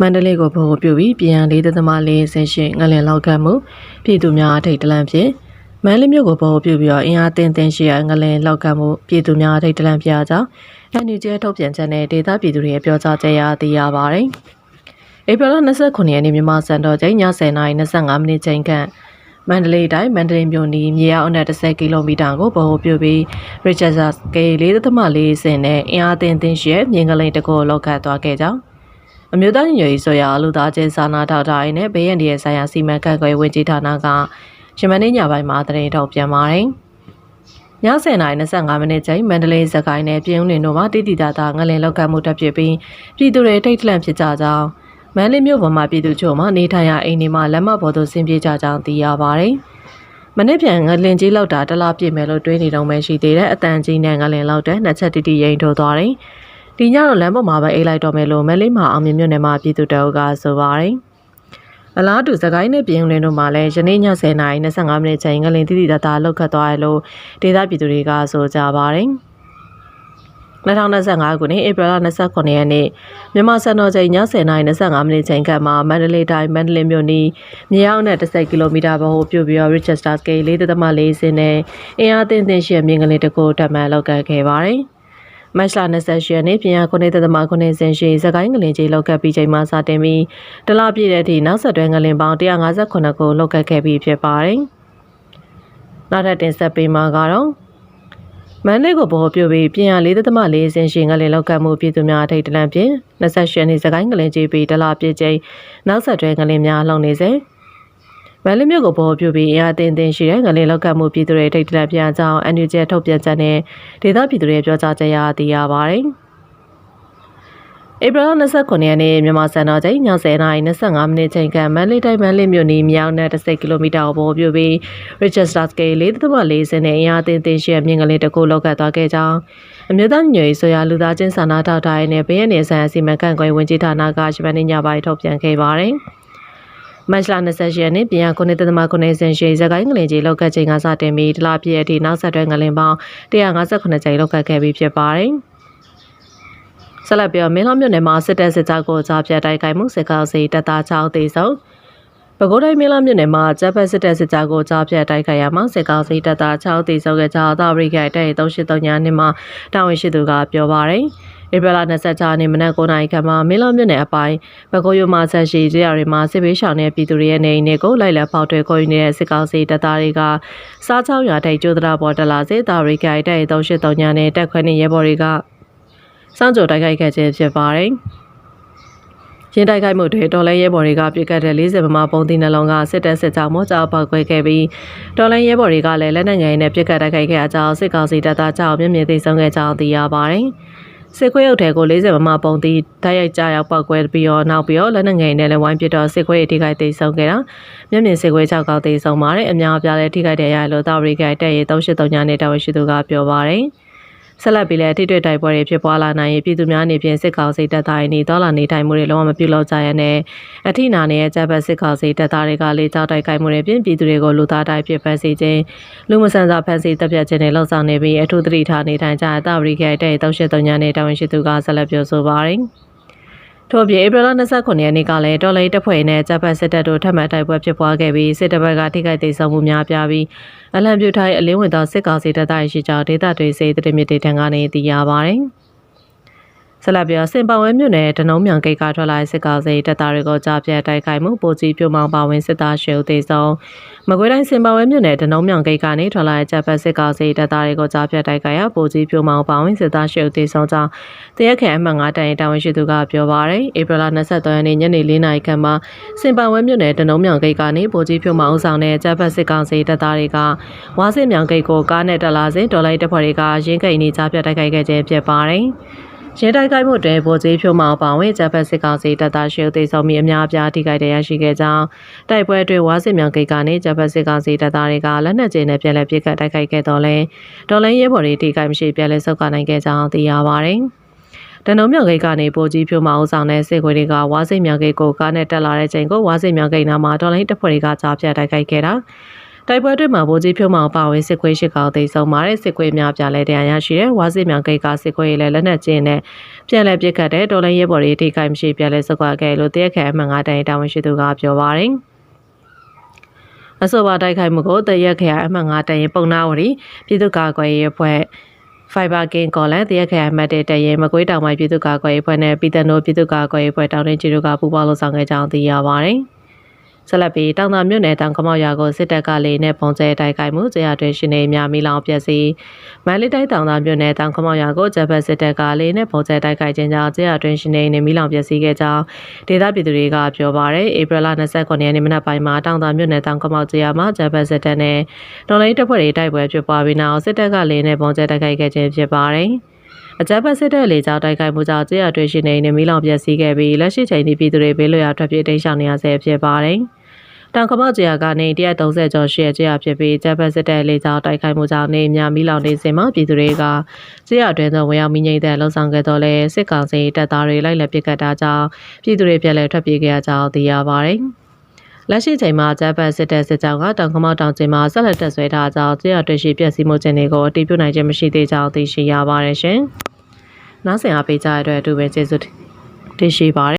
မန္တလေးကိုဗဟိုပြုပြီးပြည်ရန်လေးသမားလေးဆင်းရှင်ငလင်လောက်ကမှုပြည်သူများအထိတ်တလန့်ဖြင့်မန္တလေးမြို့ကိုဗဟိုပြုပြီးတော့အင်အားတင်တင်ရှိရငလင်လောက်ကမှုပြည်သူများအထိတ်တလန့်ပြကြောင်းအန်ယူဂျဲထုတ်ပြန်ချက်နဲ့ဒေသပြည်သူတွေရဲ့ပြောကြားချက်ရသိရပါတယ်။ဧပြီလ29ရက်နေ့မြန်မာစံတော်ချိန်ည10:25မိနစ်ချိန်ခန့်မန္တလေးတိုင်းမန္တလေးမြို့နီးမြေအောက်နဲ့10ကီလိုမီတာကိုဗဟိုပြုပြီး Richardson ကေ4.4စင်နဲ့အင်အားတင်တင်ရှိမြေငလိန်တကောလောက်ခတ်သွားခဲ့ကြောင်း အမျိုးသားညီညွတ်ရေးဆိုရာလူသားချင်းစာနာထောက်ထားရေးနဲ့ဘေးရန်ဒီရဲ့ဆိုင်ရာစီမံခန့်ခွဲဝင်ကြီးဌာနကရှမနေ့ညပိုင်းမှာသတင်းထုတ်ပြန်ပါတယ်။ည10:25မိနစ်ချိန်မန္တလေးစကိုင်းနယ်ပြည်ဦးလွင်တို့မှာတိတိတသားငလင်လောက်ကမှုတက်ဖြစ်ပြီးပြည်သူတွေထိတ်ထလန့်ဖြစ်ကြကြောင်းမန္တလေးမြို့ပေါ်မှာပြည်သူချို့မှနေထိုင်ရာအိမ်တွေမှာလက်မပေါ်သို့ဆင်းပြေကြကြောင်းသိရပါတယ်။မနေ့ပြန်ငလင်ကြီးလောက်တာတလားပြည့်မယ်လို့တွေးနေတော့မှရှိသေးတဲ့အတန်ကြီးနဲ့ငလင်လောက်တဲ့နှစ်ချက်တိတိရင်ထိုးသွားတယ်။ ဒီညတော့လမ်းပေါ်မှာပဲအိတ်လိုက်တော့မယ်လို့မလေးမှာအောင်မြင်မြို့နယ်မှာပြည်သူတအုပ်ကဆိုပါတယ်။အလားတူစကိုင်းနဲ့ပြင်ဦးလင်းတို့မှာလည်းယနေ့ည10:25မိနစ်ချိန်ငလင်တိတိတသားလောက်ခတ်သွားရလို့ဒေသပြည်သူတွေကဆိုကြပါတယ်။2025ခုနှစ်ဧပြီလ29ရက်နေ့မြန်မာစံတော်ချိန်ည10:25မိနစ်ချိန်ခန့်မှာမန္တလေးတိုင်းမန္တလေးမြို့နီးမြေအောက်နဲ့10ကီလိုမီတာဘဟုပြုပြီးတော့ Richester Scale 4.4စင်းနဲ့အင်အားသင့်သင့်ရှိမြင့်ကလေးတကူတက်မှန်လောက်ကခဲ့ပါတယ်။ မတ်လ28ရက်နေ့ပြင်ရ9တသမ9စင်ရှိစကိုင်းငလင်ကြီးလောက်ကပ်ပြီးချိန်မှစတင်ပြီးတလပြည့်တဲ့အထိနောက်ဆက်တွဲငလင်ပေါင်း158ခုလောက်ကပ်ခဲ့ပြီးဖြစ်ပါတယ်။နောက်ထပ်တင်ဆက်ပေးမှာကတော့မန္တလေးကိုပေါ်ပြပြီးပြင်ရလေးသက်သမလေးစင်ရှင်ကလေးလောက်ကမှုပြည်သူများထိတ်တလန့်ဖြင့်28နှစ်စကိုင်းကလင်ကြီးပြီးတလားပြည့်ချိန်နောက်ဆက်တွဲကလေးများလှုံနေစေ မန္တလေးမြို့ကိုပေါ်ပြပြီးအရာတင်တင်ရှိတဲ့ကလေးလောက်ကမှုပြည်သူတွေထိတ်တလန့်ပြန်ကြောင်းအန်ယူဂျဲထုတ်ပြန်ချက်နဲ့ဒေသပြည်သူတွေပြောကြားချက်ရသိရပါတယ်။ဧပြီလ29ရက်နေ့မြန်မာစံတော်ချိန်ည10:25မိနစ်ချိန်ကမန္တလေးတိုင်းမန္တလေးမြို့နီးမြောက်နဲ့10ကီလိုမီတာပေါ်ပြပြီး Richester Scale 4.4စင်းနဲ့အင်အားတင်တင်ရှိမြင့်ကလေးတစ်ခုလောက်ကသွားခဲ့ကြောင်းအမျိုးသားညွေဆိုရလူသားချင်းစာနာထောက်ထားရေးနဲ့ဘေးရန်နေဆိုင်အစီမံခန့်ခွဲဝင်ကြီးဌာနကရှမနေ့ညပိုင်းထုတ်ပြန်ခဲ့ပါတယ်။ မတ်လ28ရက်နေ့ပြန်9.9စင်ရှိဇကိုင်းငလင်ကြီးလောက်ကချိန်ကစတင်ပြီးတလားပြည့်အထိနောက်ဆက်တွဲငလင်ပေါင်း158ကြိမ်လောက်ကခဲ့ပြီးဖြစ်ပါတယ်။ဆက်လက်ပြီးမင်းလောမြို့နယ်မှာစစ်တပ်စစ်ကြောကိုကြားပြတိုက်ခိုက်မှုစစ်ကောင်စီတပ်သား6သေဆုံးပဲခူးတိုင်းမင်းလာမြို့နယ်မှာဂျပန်စစ်တပ်စစ်ကြောကိုကြားပြတိုက်ခိုက်ရမှာစစ်ကောင်စီတပ်သား6သေဆုံးခဲ့ကြောင်းသာရိကတိုက်383ညနှစ်မှာတာဝန်ရှိသူကပြောပါရယ် ဧပြီလ26ရက်နေ့မနက်9:00နာရီခန့်မှာမင်းလောမြို့နယ်အပိုင်းဘကိုယိုမာဆက်ရှိကြရတွေမှာစစ်ဘေးရှောင်တဲ့ပြည်သူတွေရဲ့နေအိမ်တွေကိုလိုက်လံပေါက်ထွဲခေါ်ယူနေတဲ့စစ်ကောင်စီတပ်သားတွေကစားချောင်းရွာထိပ်ကျိုးဒရာပေါ်တက်လာစေတာရိကတိုက်383ညနဲ့တက်ခွဲနေရဲဘော်တွေကစောင့်ကြိုတိုက်ခိုက်ခဲ့ခြင်းဖြစ်ပါတယ်။ရင်းတိုက်ခိုက်မှုတွေတော်လဲရဲဘော်တွေကပြစ်ကတ်တဲ့40မမပုံသီးနှလုံးကစစ်တပ်စစ်ကြောင်းမောကြောက်ပောက်ခွဲခဲ့ပြီးတော်လဲရဲဘော်တွေကလည်းလက်နက်ငယ်နဲ့ပြစ်ကတ်တိုက်ခိုက်ခဲ့အကြောင်းစစ်ကောင်စီတပ်သားကြောင့်မြင့်မြင့်သိဆုံးခဲ့ကြောင်းသိရပါတယ်။ စစ်ခွေးရုပ်ထဲကို40မမပုံသီးတိုက်ရိုက်ကြရောက်ပောက်ကွဲပြီးတော့နောက်ပြီးတော့လက်နက်ငယ်နဲ့လည်းဝိုင်းပစ်တော့စစ်ခွေးထိခိုက်သိဆုံးခဲ့တာမျက်မြင်စစ်ခွေးကြောက်ကောက်သိဆုံးပါတယ်အများအပြားလည်းထိခိုက်တဲ့ရလို့တာဝရီကတက်ရေး383ညနဲ့တာဝန်ရှိသူကပြောပါတယ်။ ဆက်လက်ပြီးလည်းထိတွေ့တိုက်ပွဲတွေဖြစ်ပွားလာနိုင်ရင်ပြည်သူများအနေဖြင့်စစ်ကောင်စီတပ်သားတွေနေတော်လာနေထိုင်မှုတွေလုံးဝမပြုလုပ်ကြရနဲ့အထိနာနေတဲ့ဂျပန်စစ်ကောင်စီတပ်သားတွေကလေကြောက်တိုက်ခိုက်မှုတွေပြင်ပြည်သူတွေကိုလူသားတိုက်ဖြစ်ဖန်ဆီးခြင်းလူမဆန်စွာဖန်ဆီးတပ်ပြတ်ခြင်းတွေလှုပ်ဆောင်နေပြီးအထူးသတိထားနေထိုင်ကြတဲ့တာဝရီခဲတဲ့383ညနေတာဝန်ရှိသူကဆက်လက်ပြောဆိုပါတယ်။ ထို့ပြင်ဧပြီလ29ရက်နေ့ကလည်းတော်လိုင်းတပ်ဖွဲ့နဲ့ဂျပန်စစ်တပ်တို့ထပ်မံတိုက်ပွဲဖြစ်ပွားခဲ့ပြီးစစ်တပ်ဘက်ကထိခိုက်ဒေဆုံးမှုများပြားပြီးအလံပြူထိုင်းအလင်းဝင်သောစစ်ကောင်စီတပ်သားရှိကြောင်းဒေသတွေစေတရမြစ်တေထံကနေသိရပါတယ်။ ဆက်လက်ပြီးစင်ပောင်ဝဲမြို့နယ်ဒနုံးမြောင်ဂိတ်ကထွက်လာတဲ့စစ်ကောင်စီတပ်သားတွေကိုကြားပြတ်တိုက်ခိုက်မှုပိုကြီးပြုံမောင်ပါဝင်စစ်သားရှေဦးသေးဆုံးမကွေးတိုင်းစင်ပောင်ဝဲမြို့နယ်ဒနုံးမြောင်ဂိတ်ကနေထွက်လာတဲ့ဂျပန်စစ်ကောင်စီတပ်သားတွေကိုကြားပြတ်တိုက်ခိုက်ရပိုကြီးပြုံမောင်ပါဝင်စစ်သားရှေဦးသေးဆုံးကြောင်းတရက်ခံအမှတ်9တန်တာဝန်ရှိသူကပြောပါရယ်ဧပြီလ23ရက်နေ့ညနေ4နာရီခန့်မှာစင်ပောင်ဝဲမြို့နယ်ဒနုံးမြောင်ဂိတ်ကနေပိုကြီးပြုံမောင်ဆောင်တဲ့ဂျပန်စစ်ကောင်စီတပ်သားတွေကဝါစစ်မြောင်ဂိတ်ကိုကားနဲ့တက်လာစဉ်ဒေါ်လိုက်တပ်ဖွဲ့တွေကရင်းဂိတ်နေကြားပြတ်တိုက်ခိုက်ခဲ့ခြင်းဖြစ်ပါတယ်။ ရင်းတိုက်ခိုက်မှုတွင်ဗိုလ်ကြီးဖြိုးမောင်ပါဝင်ဂျပန်စစ်ကောင်စီတပ်သားရှေ့သိဆုံးပြီးအများအပြားထိခိုက်ဒဏ်ရာရှိခဲ့ကြောင်းတိုက်ပွဲအတွင်းဝါစစ်မြောင်ဂိတ်ကနေဂျပန်စစ်ကောင်စီတပ်သားတွေကလက်နက်ကြီးနဲ့ပြန်လည်ပစ်ခတ်တိုက်ခိုက်ခဲ့တော့လဲဒေါ်လင်းရဲဘော်တွေထိခိုက်မရှိပြန်လည်ဆုတ်ခွာနိုင်ခဲ့ကြောင်းသိရပါတယ်။တနုံမြောင်ဂိတ်ကနေပိုကြီးဖြိုးမအောင်ဆောင်တဲ့စစ်ခွေတွေကဝါစိတ်မြောင်ဂိတ်ကိုကားနဲ့တက်လာတဲ့ချိန်ကိုဝါစိတ်မြောင်ဂိတ်နာမှာတော်လိုင်းတပ်ဖွဲ့တွေကကြားပြတိုက်ခိုက်ခဲ့တာ တိုက်ပွဲတွေမှာဗိုလ်ကြီးဖြုံးမောင်ပါဝင်စစ်ခွေးရှိကောင်တိတ်ဆုံးပါတယ်စစ်ခွေးများပြလဲတရားရရှိတဲ့ဝါစစ်မြောင်ဂိတ်ကစစ်ခွေးလည်းလက်နက်ကျင်းနဲ့ပြန်လဲပစ်ခတ်တဲ့တော်လိုင်းရဲဘော်တွေထိခိုက်မရှိပြန်လဲစုခွာခဲ့လို့တရက်ခန့်အမှန်ငါတိုင်တာဝန်ရှိသူကပြောပါတယ်အဆိုပါတိုက်ခိုက်မှုကိုတရက်ခရိုင်အမှတ်9တရင်ပုံနာဝရီပြည်သူ့ကာကွယ်ရေးအဖွဲ့ Fiber King ကော်လန်တရက်ခရိုင်အမှတ်1တရင်မကွေးတောင်ပိုင်းပြည်သူ့ကာကွယ်ရေးအဖွဲ့နဲ့ပြည်တော်ပြည်သူ့ကာကွယ်ရေးအဖွဲ့တောင်တွင်းချီတို့ကပူးပေါင်းလှုပ်ဆောင်ခဲ့ကြောင်းသိရပါတယ်။ ဆက်လက်ပြီးတောင်သာမြို့နယ်တောင်ကမောက်ရွာကိုစစ်တပ်ကလေနဲ့ပုံကျဲတိုက်ခိုက်မှုဇရာတွင်ရှင်နေများမိလောင်ပျက်စီးမန္တလေးတိုင်းတောင်သာမြို့နယ်တောင်ကမောက်ရွာကိုဂျပန်စစ်တပ်ကလေနဲ့ပုံကျဲတိုက်ခိုက်ခြင်းကြောင့်ဇရာတွင်ရှင်နေနေမိလောင်ပျက်စီးခဲ့ကြောင်းဒေသပြည်သူတွေကပြောပါရယ်ဧပြီလ29ရက်နေ့မနက်ပိုင်းမှာတောင်သာမြို့နယ်တောင်ကမောက်ဇရာမှာဂျပန်စစ်တပ်နဲ့တော်လိုင်းတပ်ဖွဲ့တွေတိုက်ပွဲဖြစ်ပွားပြီးနောက်စစ်တပ်ကလေနဲ့ပုံကျဲတိုက်ခိုက်ခဲ့ခြင်းဖြစ်ပါတယ်အကြမ်းဖက်စစ်တပ်လေကြောင်းတိုက်ခိုက်မှုကြောင့်ကြေးရတွေ့ရှိနေနေမီလောင်ပျက်စီးခဲ့ပြီးလက်ရှိချိန်ထိပြည်သူတွေဘေးလွတ်ရာထွက်ပြေးတိမ်းရှောင်နေရဆဲဖြစ်ပါတယ်။ တောင်ကမောက်ကြေးရကနေ130ကျော်ရှိတဲ့ကြေးရဖြစ်ပြီးကြက်ဖက်စစ်တပ်လေကြောင်းတိုက်ခိုက်မှုကြောင့်နေအများမီလောင်နေစဉ်မှာပြည်သူတွေကကြေးရအတွင်းသို့ဝင်ရောက်မိငိမ့်တဲ့လှုံ့ဆော်ခဲ့တော့လဲစစ်ကောင်စီတပ်သားတွေလိုက်လက်ပစ်ခတ်တာကြောင့်ပြည်သူတွေပြန်လည်ထွက်ပြေးခဲ့ရကြောင်းသိရပါတယ်။လက်ရှိချိန်မှာဂျပန်စစ်တပ်စစ်ကြောင်းကတောင်ကမောက်တောင်ကျင်းမှာဆက်လက်တက်ဆွဲထားကြောင်းကြေးရတွေ့ရှိပျက်စီးမှုခြင်းတွေကိုအတည်ပြုနိုင်ခြင်းမရှိသေးကြောင်းသိရှိရပါတယ်ရှင်။နောက်ဆင်အားပေးကြတဲ့အတွက်အတူပဲကျေးဇူးတင်ရှိပါတယ်